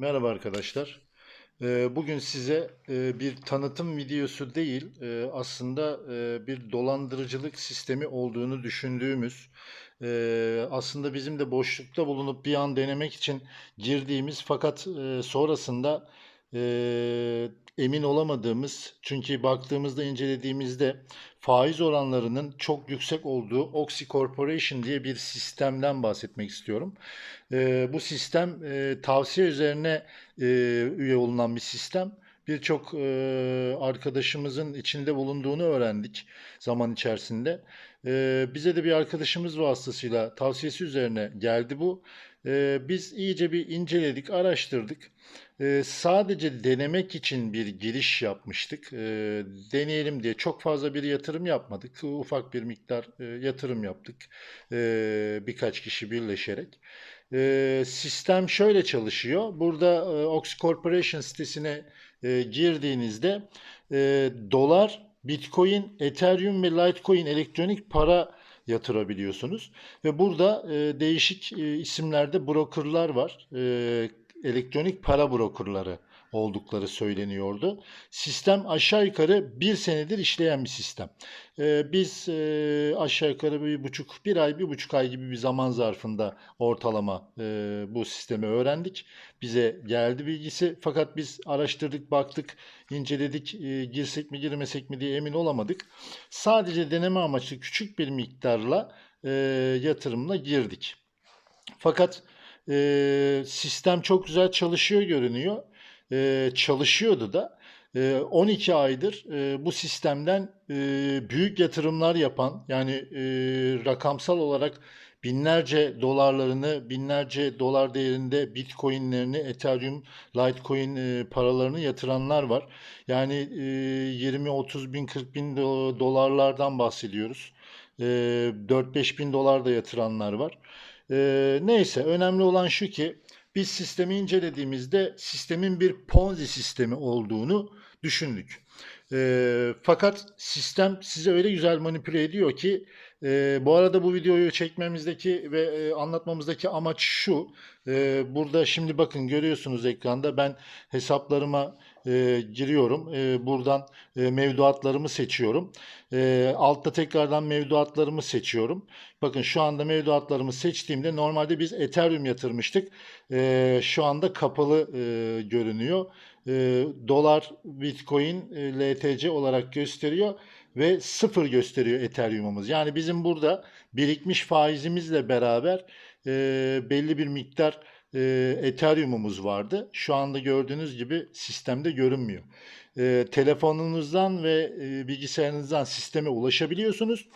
Merhaba arkadaşlar. Ee, Bugün size e, bir tanıtım videosu değil, e, aslında e, bir dolandırıcılık sistemi olduğunu düşündüğümüz, aslında bizim de boşlukta bulunup bir an denemek için girdiğimiz fakat sonrasında emin olamadığımız, çünkü baktığımızda incelediğimizde faiz oranlarının çok yüksek olduğu Oxy Corporation diye bir sistemden bahsetmek istiyorum. E, bu sistem e, tavsiye üzerine e, üye olunan bir sistem. Birçok e, arkadaşımızın içinde bulunduğunu öğrendik zaman içerisinde. E, bize de bir arkadaşımız vasıtasıyla tavsiyesi üzerine geldi bu. E, biz iyice bir inceledik, araştırdık. E, sadece denemek için bir giriş yapmıştık. E, deneyelim diye çok fazla bir yatırım yapmadık. Ufak bir miktar e, yatırım yaptık. E, birkaç kişi birleşerek. E, sistem şöyle çalışıyor. Burada e, Ox Corporation sitesine e, girdiğinizde e, dolar, Bitcoin, Ethereum ve Litecoin elektronik para yatırabiliyorsunuz. Ve burada e, değişik e, isimlerde brokerlar var. E, elektronik para brokerları oldukları söyleniyordu. Sistem aşağı yukarı bir senedir işleyen bir sistem. Ee, biz e, aşağı yukarı bir buçuk, bir ay, bir buçuk ay gibi bir zaman zarfında ortalama e, bu sistemi öğrendik. Bize geldi bilgisi fakat biz araştırdık, baktık, inceledik, e, girsek mi girmesek mi diye emin olamadık. Sadece deneme amaçlı küçük bir miktarla e, yatırımla girdik. Fakat e, sistem çok güzel çalışıyor görünüyor. E, çalışıyordu da. E, 12 aydır e, bu sistemden e, büyük yatırımlar yapan yani e, rakamsal olarak binlerce dolarlarını, binlerce dolar değerinde bitcoinlerini, ethereum, litecoin e, paralarını yatıranlar var. Yani e, 20-30 bin, 40 bin dolarlardan bahsediyoruz. E, 4-5 bin dolar da yatıranlar var. E, neyse önemli olan şu ki biz sistemi incelediğimizde sistemin bir Ponzi sistemi olduğunu düşündük. E, fakat sistem size öyle güzel manipüle ediyor ki e, bu arada bu videoyu çekmemizdeki ve e, anlatmamızdaki amaç şu. E, burada şimdi bakın görüyorsunuz ekranda ben hesaplarıma e, giriyorum. E, buradan e, mevduatlarımı seçiyorum. E, altta tekrardan mevduatlarımı seçiyorum. Bakın şu anda mevduatlarımı seçtiğimde normalde biz Ethereum yatırmıştık. E, şu anda kapalı e, görünüyor. E, dolar, Bitcoin, e, LTC olarak gösteriyor ve sıfır gösteriyor Ethereum'umuz. Yani bizim burada birikmiş faizimizle beraber e, belli bir miktar e, Ethereum'umuz vardı. Şu anda gördüğünüz gibi sistemde görünmüyor. E, telefonunuzdan ve e, bilgisayarınızdan sisteme ulaşabiliyorsunuz.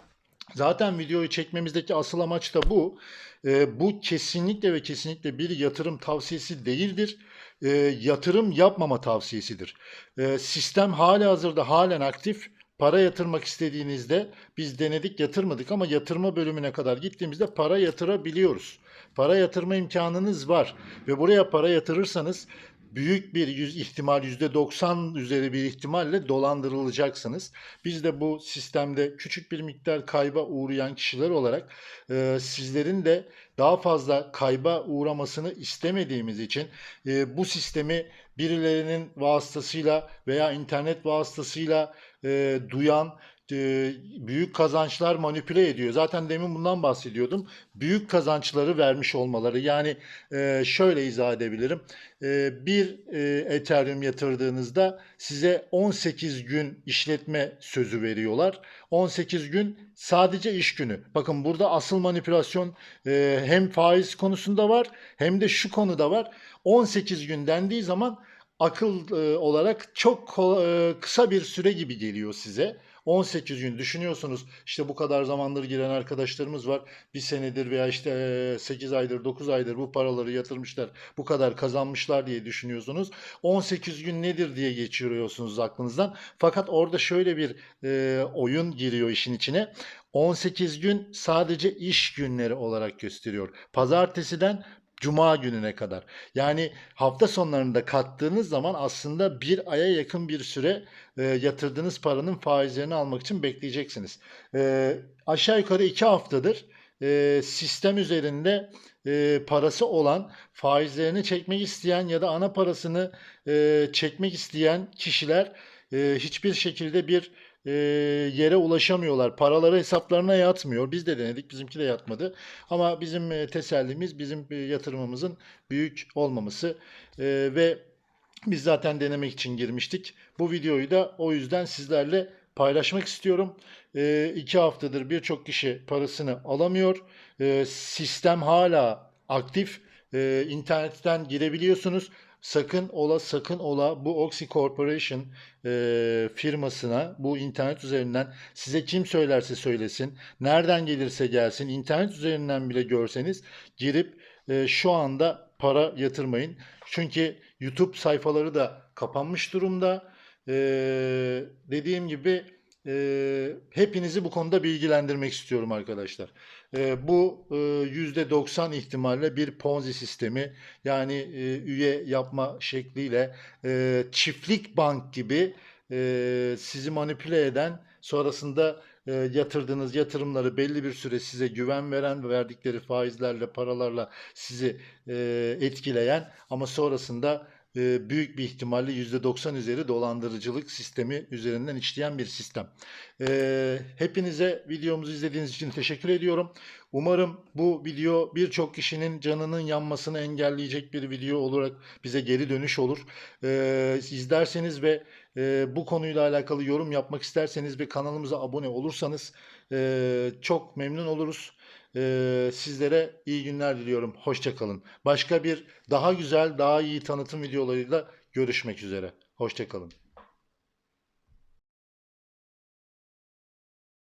Zaten videoyu çekmemizdeki asıl amaç da bu. E, bu kesinlikle ve kesinlikle bir yatırım tavsiyesi değildir. E, yatırım yapmama tavsiyesidir. E, sistem hali hazırda halen aktif. Para yatırmak istediğinizde biz denedik yatırmadık ama yatırma bölümüne kadar gittiğimizde para yatırabiliyoruz. Para yatırma imkanınız var ve buraya para yatırırsanız büyük bir yüz ihtimal yüzde 90 üzeri bir ihtimalle dolandırılacaksınız. Biz de bu sistemde küçük bir miktar kayba uğrayan kişiler olarak e, sizlerin de daha fazla kayba uğramasını istemediğimiz için e, bu sistemi birilerinin vasıtasıyla veya internet vasıtasıyla e, duyan büyük kazançlar manipüle ediyor. Zaten demin bundan bahsediyordum. Büyük kazançları vermiş olmaları. Yani e, şöyle izah edebilirim. E, bir e, Ethereum yatırdığınızda size 18 gün işletme sözü veriyorlar. 18 gün sadece iş günü. Bakın burada asıl manipülasyon e, hem faiz konusunda var hem de şu konuda var. 18 gün dendiği zaman akıl e, olarak çok e, kısa bir süre gibi geliyor size. 18 gün düşünüyorsunuz işte bu kadar zamandır giren arkadaşlarımız var. Bir senedir veya işte 8 aydır 9 aydır bu paraları yatırmışlar. Bu kadar kazanmışlar diye düşünüyorsunuz. 18 gün nedir diye geçiriyorsunuz aklınızdan. Fakat orada şöyle bir e, oyun giriyor işin içine. 18 gün sadece iş günleri olarak gösteriyor. Pazartesiden Cuma gününe kadar. Yani hafta sonlarında kattığınız zaman aslında bir aya yakın bir süre e, yatırdığınız paranın faizlerini almak için bekleyeceksiniz. E, aşağı yukarı iki haftadır e, sistem üzerinde e, parası olan, faizlerini çekmek isteyen ya da ana parasını e, çekmek isteyen kişiler e, hiçbir şekilde bir e, yere ulaşamıyorlar. Paraları hesaplarına yatmıyor. Biz de denedik, bizimki de yatmadı. Ama bizim e, tesellimiz, bizim e, yatırımımızın büyük olmaması E, ve biz zaten denemek için girmiştik. Bu videoyu da o yüzden sizlerle paylaşmak istiyorum. E, iki haftadır birçok kişi parasını alamıyor. E, sistem hala aktif. E, internetten girebiliyorsunuz. Sakın ola sakın ola bu Oxy Corporation e, firmasına bu internet üzerinden size kim söylerse söylesin, nereden gelirse gelsin, internet üzerinden bile görseniz girip e, şu anda para yatırmayın. Çünkü YouTube sayfaları da kapanmış durumda. E, dediğim gibi e, hepinizi bu konuda bilgilendirmek istiyorum arkadaşlar. E, bu e, %90 ihtimalle bir Ponzi sistemi yani e, üye yapma şekliyle e, çiftlik bank gibi e, sizi manipüle eden sonrasında e, yatırdığınız yatırımları belli bir süre size güven veren ve verdikleri faizlerle paralarla sizi e, etkileyen ama sonrasında büyük bir ihtimalle %90 üzeri dolandırıcılık sistemi üzerinden işleyen bir sistem. E, hepinize videomuzu izlediğiniz için teşekkür ediyorum. Umarım bu video birçok kişinin canının yanmasını engelleyecek bir video olarak bize geri dönüş olur. E, izlerseniz ve e, bu konuyla alakalı yorum yapmak isterseniz ve kanalımıza abone olursanız e, çok memnun oluruz. E, sizlere iyi günler diliyorum. Hoşça kalın. Başka bir daha güzel, daha iyi tanıtım videolarıyla görüşmek üzere. Hoşça kalın.